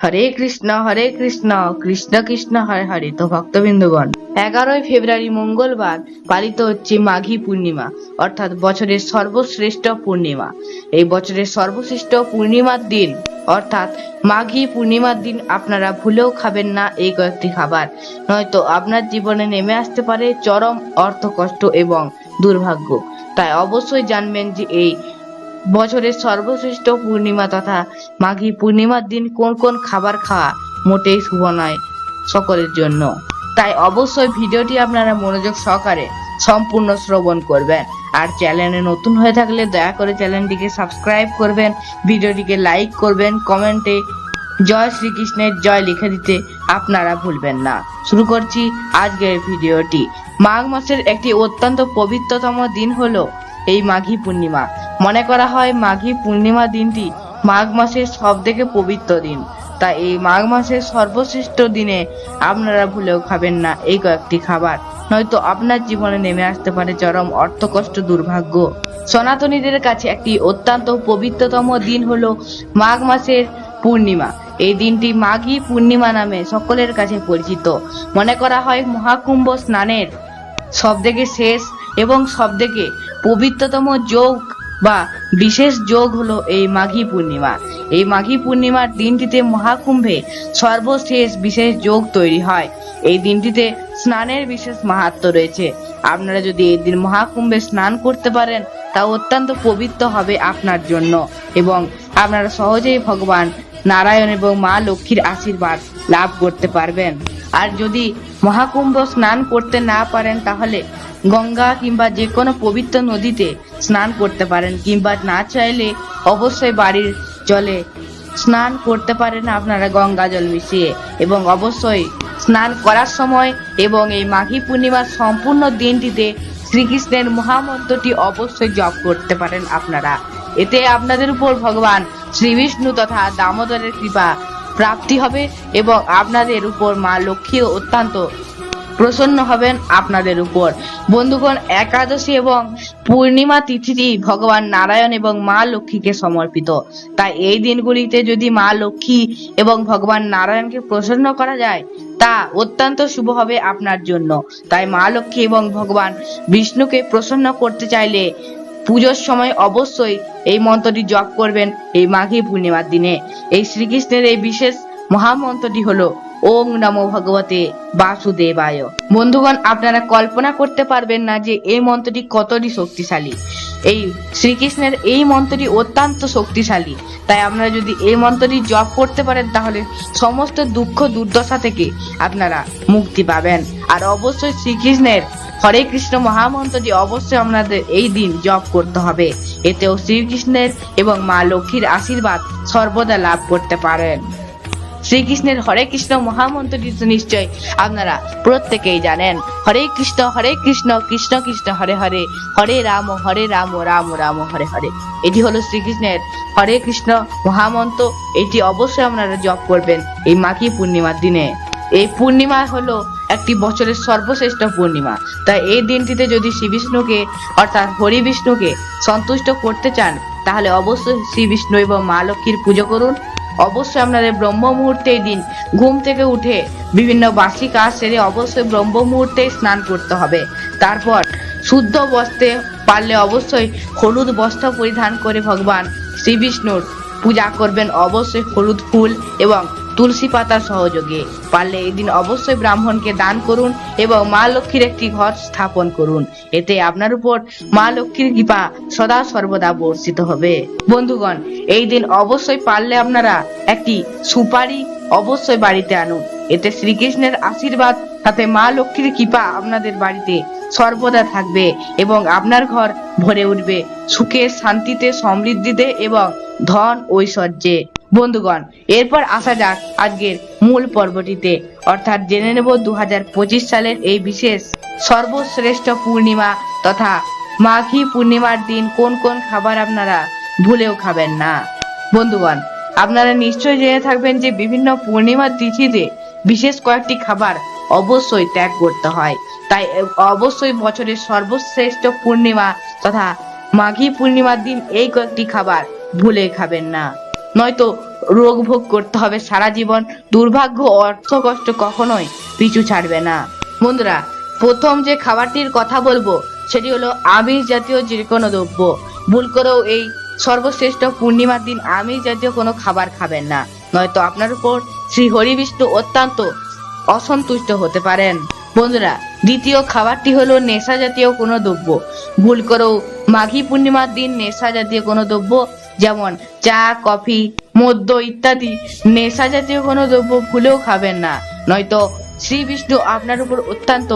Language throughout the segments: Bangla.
হরে কৃষ্ণ হরে কৃষ্ণ কৃষ্ণ কৃষ্ণ, হরে হরে। তো ভক্তবৃন্দগণ, এগারোই ফেব্রুয়ারি মঙ্গলবার পালিত হচ্ছে মাঘী পূর্ণিমা, অর্থাৎ বছরের সর্বশ্রেষ্ঠ পূর্ণিমা। এই বছরের সর্বশ্রেষ্ঠ পূর্ণিমার দিন, অর্থাৎ মাঘী পূর্ণিমার দিন আপনারা ভুলেও খাবেন না এই কয়েকটি খাবার। নয়তো আপনার জীবনে নেমে আসতে পারে চরম অর্থ কষ্ট এবং দুর্ভাগ্য। তাই অবশ্যই জানবেন যে এই বছরের সর্বশ্রেষ্ঠ পূর্ণিমা তথা মাঘী পূর্ণিমার দিন কোন কোন খাবার খাওয়া মোটেই শুভ নয় সকলের জন্য। তাই অবশ্যই ভিডিওটি আপনারা মনোযোগ সহকারে সম্পূর্ণ শ্রবণ করবেন। আর চ্যানেলে নতুন হয়ে থাকলে দয়া করে চ্যানেলটিকে সাবস্ক্রাইব করবেন, ভিডিওটিকে লাইক করবেন, কমেন্টে জয় শ্রীকৃষ্ণের জয় লিখে দিতে আপনারা ভুলবেন না। শুরু করছি আজকের ভিডিওটি। মাঘ মাসের একটি অত্যন্ত পবিত্রতম দিন হলো এই মাঘী পূর্ণিমা। মনে করা হয় মাঘী পূর্ণিমা দিনটি মাঘ মাসের সব থেকে পবিত্র দিন। তাই এই মাঘ মাসের সর্বশ্রেষ্ঠ দিনে আপনারা ভুলেও খাবেন না এই কয়েকটি খাবার। নয়তো আপনার জীবনে নেমে আসতে পারে চরম অর্থকষ্ট দুর্ভাগ্য। সনাতনীদের কাছে একটি অত্যন্ত পবিত্রতম দিন হল মাঘ মাসের পূর্ণিমা। এই দিনটি মাঘী পূর্ণিমা নামে সকলের কাছে পরিচিত। মনে করা হয় মহাকুম্ভ স্নানের সবথেকে শেষ এবং সবথেকে পবিত্রতম যোগ বা বিশেষ যোগ হলো এই মাঘী পূর্ণিমা। এই মাঘী পূর্ণিমার দিনটিতে মহাকুম্ভে সর্বশেষ বিশেষ যোগ তৈরি হয়। এই দিনটিতে স্নানের বিশেষ মাহাত্ম রয়েছে। আপনারা যদি এই দিন মহাকুম্ভে স্নান করতে পারেন, তা অত্যন্ত পবিত্র হবে আপনার জন্য এবং আপনারা সহজেই ভগবান নারায়ণ এবং মা লক্ষ্মীর আশীর্বাদ লাভ করতে পারবেন। আর যদি মহাকুম্ভ স্নান করতে না পারেন, তাহলে গঙ্গা কিংবা যে কোনো পবিত্র নদীতে স্নান করতে পারেন, কিংবা না চাইলে অবশ্যই বাড়ির জলে স্নান করতে পারেন আপনারা গঙ্গা জল মিশিয়ে। এবং অবশ্যই স্নান করার সময় এবং এই মাঘী পূর্ণিমার সম্পূর্ণ দিনটিতে শ্রীকৃষ্ণের মহামন্ত্রটি অবশ্যই জপ করতে পারেন আপনারা। এতে আপনাদের উপর ভগবান শ্রী বিষ্ণু তথা দামোদরের কৃপা প্রাপ্তি হবে এবং আপনাদের উপর মা লক্ষ্মীও অত্যন্ত প্রসন্ন হবেন আপনাদের উপর। বন্ধুগণ, একাদশী এবং পূর্ণিমা তিথিটি ভগবান নারায়ণ এবং মা লক্ষ্মীকে সমর্পিত। তাই এই দিনগুলিতে যদি মা লক্ষ্মী এবং ভগবান নারায়ণকে প্রসন্ন করা যায়, তা অত্যন্ত শুভ হবে আপনার জন্য। তাই মা লক্ষ্মী এবং ভগবান বিষ্ণুকে প্রসন্ন করতে চাইলে পুজোর সময় অবশ্যই এই মন্ত্রটি জপ করবেন এই মাঘী পূর্ণিমার দিনে। এই শ্রীকৃষ্ণের এই বিশেষ মহামন্ত্রটি হলো, ওং নমো ভগবতে বাসুদেবায়। বন্ধুগণ, আপনারা কল্পনা করতে পারবেন না যে এই মন্ত্রটি কতটি শক্তিশালী। এই শ্রীকৃষ্ণের এই মন্ত্রটি অত্যন্ত শক্তিশালী। তাই আপনারা যদি এই মন্ত্রটি জপ করতে পারেন, তাহলে সমস্ত দুঃখ দুর্দশা থেকে আপনারা মুক্তি পাবেন। আর অবশ্যই শ্রীকৃষ্ণের হরে কৃষ্ণ মহামন্ত্রটি অবশ্যই আপনাদের এই দিন জপ করতে হবে। এতেও শ্রীকৃষ্ণের এবং মা লক্ষ্মীর আশীর্বাদ সর্বদা লাভ করতে পারেন। শ্রীকৃষ্ণের হরে কৃষ্ণ মহামন্ত্রটি তো নিশ্চয় আপনারা প্রত্যেকেই জানেন। হরে কৃষ্ণ হরে কৃষ্ণ কৃষ্ণ কৃষ্ণ, হরে হরে হরে রাম হরে রাম রাম রাম, হরে হরে। এটি হলো শ্রীকৃষ্ণের হরে কৃষ্ণ মহামন্ত্র। এটি অবশ্যই আপনারা জপ করবেন এই মাঘী পূর্ণিমার দিনে। এই পূর্ণিমা হলো একটি বছরের সর্বশ্রেষ্ঠ পূর্ণিমা। তাই এই দিনটিতে যদি শ্রী বিষ্ণুকে, অর্থাৎ হরি বিষ্ণুকে সন্তুষ্ট করতে চান, তাহলে অবশ্যই শ্রী বিষ্ণু এবং মা লক্ষ্মীর পুজো করুন। অবশ্যই আপনাদের ব্রহ্ম মুহূর্তে দিন ঘুম থেকে উঠে বিভিন্ন বাসি কাজ সেরে অবশ্যই ব্রহ্ম মুহূর্তে স্নান করতে হবে। তারপর শুদ্ধ বস্ত্রে পারলে অবশ্যই হলুদ বস্ত্র পরিধান করে ভগবান শ্রী বিষ্ণুর পূজা করবেন। অবশ্যই হলুদ ফুল এবং তুলসী পাতার সহযোগে। পারলে এই দিন অবশ্যই ব্রাহ্মণকে দান করুন এবং মা লক্ষ্মীর একটি ঘর স্থাপন করুন। এতে আপনার উপর মা লক্ষ্মীর কৃপা সদা সর্বদা বর্ষিত হবে। বন্ধুগণ, এই দিন অবশ্যই পারলে আপনারা একটি সুপারি অবশ্যই বাড়িতে আনুন। এতে শ্রীকৃষ্ণের আশীর্বাদ সাথে মা লক্ষ্মীর কৃপা আপনাদের বাড়িতে সর্বদা থাকবে এবং আপনার ঘর ভরে উঠবে। সুখে, শান্তিতে, সমৃদ্ধিতে এবং ধন ঐশ্বর্যে। বন্ধুগণ, এরপর আসা যাক আজকের মূল পর্বটিতে। অর্থাৎ জেনে নেব দু হাজার পঁচিশ সালের এই বিশেষ সর্বশ্রেষ্ঠ পূর্ণিমা তথা মাঘী পূর্ণিমার দিন কোন কোন খাবার আপনারা ভুলেও খাবেন না। বন্ধুগণ, আপনারা নিশ্চয়ই জেনে থাকবেন যে বিভিন্ন পূর্ণিমার তিথিতে বিশেষ কয়েকটি খাবার অবশ্যই ত্যাগ করতে হয়। তাই অবশ্যই বছরের সর্বশ্রেষ্ঠ পূর্ণিমা তথা মাঘী পূর্ণিমার দিন এই কয়েকটি খাবার ভুলে খাবেন না। নয়তো রোগ ভোগ করতে হবে। সারা জীবন দুর্ভাগ্য অর্থ কষ্ট কখনোই পিছু ছাড়বে না। বন্ধুরা, প্রথম যে খাবারটির কথা বলব, সেটি হলো আমিষ জাতীয় যে কোনো দ্রব্য। ভুল করেও এই সর্বশ্রেষ্ঠ পূর্ণিমার দিন আমিষ জাতীয় কোনো খাবার খাবেন না। নয়তো আপনার উপর শ্রী হরি বিষ্ণু অত্যন্ত অসন্তুষ্ট হতে পারেন। বন্ধুরা, দ্বিতীয় খাবারটি হলো নেশা জাতীয় কোনো দ্রব্য। ভুল করেও মাঘী পূর্ণিমার দিন নেশা জাতীয় কোনো দ্রব্য যেমন চা, কফি, মদ্য ইত্যাদি নেশা জাতীয় কোনো দ্রব্য ভুলেও খাবেন না। নয়তো শ্রী বিষ্ণু আপনার উপর অত্যন্ত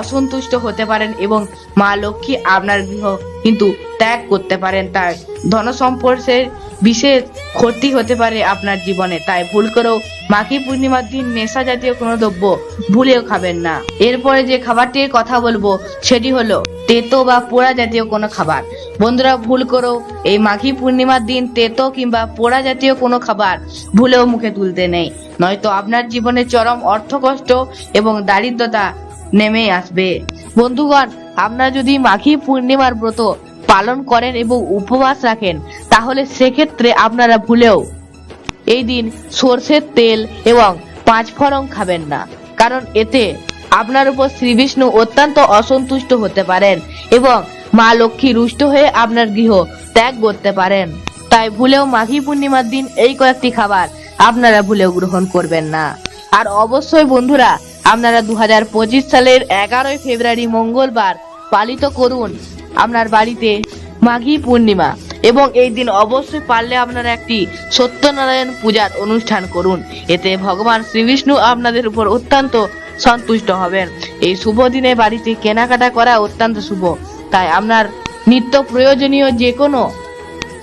অসন্তুষ্ট হতে পারেন এবং মা লক্ষ্মী আপনার গৃহ কিন্তু ত্যাগ করতে পারেন। তার ধন সম্পর্কের বিশেষ ক্ষতি হতে পারে আপনার জীবনে। তাই ভুল করেও মাঘী পূর্ণিমার দিন নেশা জাতীয় কোনো দ্রব্য ভুলেও খাবেন না। এরপরে যে খাবারটির কথা বলব, সেটি হলো তেতো বা পোড়া জাতীয় কোনো খাবার। বন্ধুরা, ভুল করেও এই মাঘী পূর্ণিমার দিন তেতো কিংবা পোড়া জাতীয় কোনো খাবার ভুলেও মুখে তুলতে নেই। নয়তো আপনার জীবনে চরম অর্থকষ্ট এবং দারিদ্রতা নেমে আসবে। বন্ধুগণ, আপনারা যদি মাঘী পূর্ণিমার ব্রত পালন করেন এবং উপবাস রাখেন, তাহলে সেক্ষেত্রে আপনারা ভুলেও এই দিন সর্ষের তেল এবং পাঁচ ফড়ং খাবেন না, কারণ এতে আপনার উপর শ্রীবিষ্ণু অত্যন্ত অসন্তুষ্ট হতে পারেন এবং মা লক্ষ্মী রুষ্ট হয়ে আপনার গৃহ ত্যাগ করতে পারেন। তাই ভুলেও মাঘী পূর্ণিমার দিন এই কয়েকটি খাবার আপনারা ভুলেও গ্রহণ করবেন না। আর অবশ্যই বন্ধুরা, আপনারা দু পঁচিশ সালের এগারোই ফেব্রুয়ারি মঙ্গলবার পালিত করুন আপনার বাড়িতে মাঘী পূর্ণিমা। এবং এই দিন অবশ্যই পারলে আপনারা একটি সত্যনারায়ণ পূজার অনুষ্ঠান করুন। এতে ভগবান শ্রীবিষ্ণু আপনাদের উপর অত্যন্ত সন্তুষ্ট হবেন। এই শুভ দিনে বাড়িতে কেনাকাটা করা অত্যন্ত শুভ। তাই আপনার নিত্য প্রয়োজনীয় যে কোনো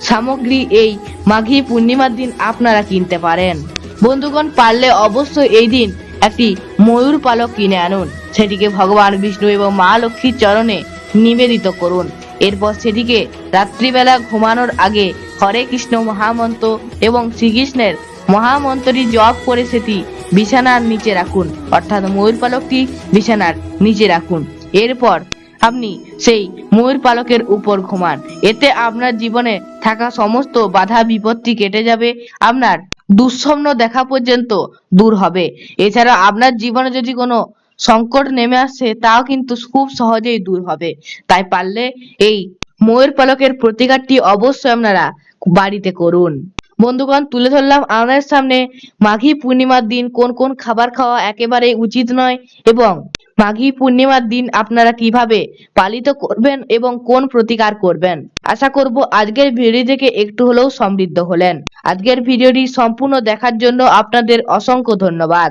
সামগ্রী এই মাঘী পূর্ণিমার দিন আপনারা কিনতে পারেন। বন্ধুগণ, পারলে অবশ্যই এই দিন একটি ময়ূর পালক কিনে আনুন। সেটিকে ভগবান বিষ্ণু এবং মা লক্ষ্মীর চরণে নিবেদিত করুন। এরপর সেটিকে রাত্রিবেলা ঘুমানোর আগে হরে কৃষ্ণ মহামন্ত্র এবং শ্রীকৃষ্ণের মহামন্ত্রটি জপ করে সেটি বিছানার নিচে রাখুন। অর্থাৎ ময়ূর পালকটি বিছানার নিচে রাখুন। এরপর আপনি সেই ময়ূর পালকের উপর ঘুমান। এতে আপনার জীবনে থাকা সমস্ত বাধা বিপত্তি কেটে যাবে, আপনার দুঃস্বপ্ন দেখা পর্যন্ত দূর হবে। এছাড়া আপনার জীবনে যদি কোনো সংকট নেমে আসছে তাও কিন্তু খুব সহজেই দূর হবে। তাই পারলে এই ময়ূর পালকের প্রতিকারটি অবশ্যই আপনারা বাড়িতে করুন। বন্ধুগণ, তুলে ধরলাম আমাদের সামনে মাঘী পূর্ণিমার দিন। কোন কোন খাবার খাওয়া একেবারে উচিত নয় এবং মাঘী পূর্ণিমার দিন আপনারা কীভাবে পালিত করবেন এবং কোন প্রতিকার করবেন? আশা করব আজকের ভিডিও থেকে একটু হলেও সমৃদ্ধ হলেন। আজকের ভিডিওটি সম্পূর্ণ দেখার জন্য আপনাদের অসংখ্য ধন্যবাদ।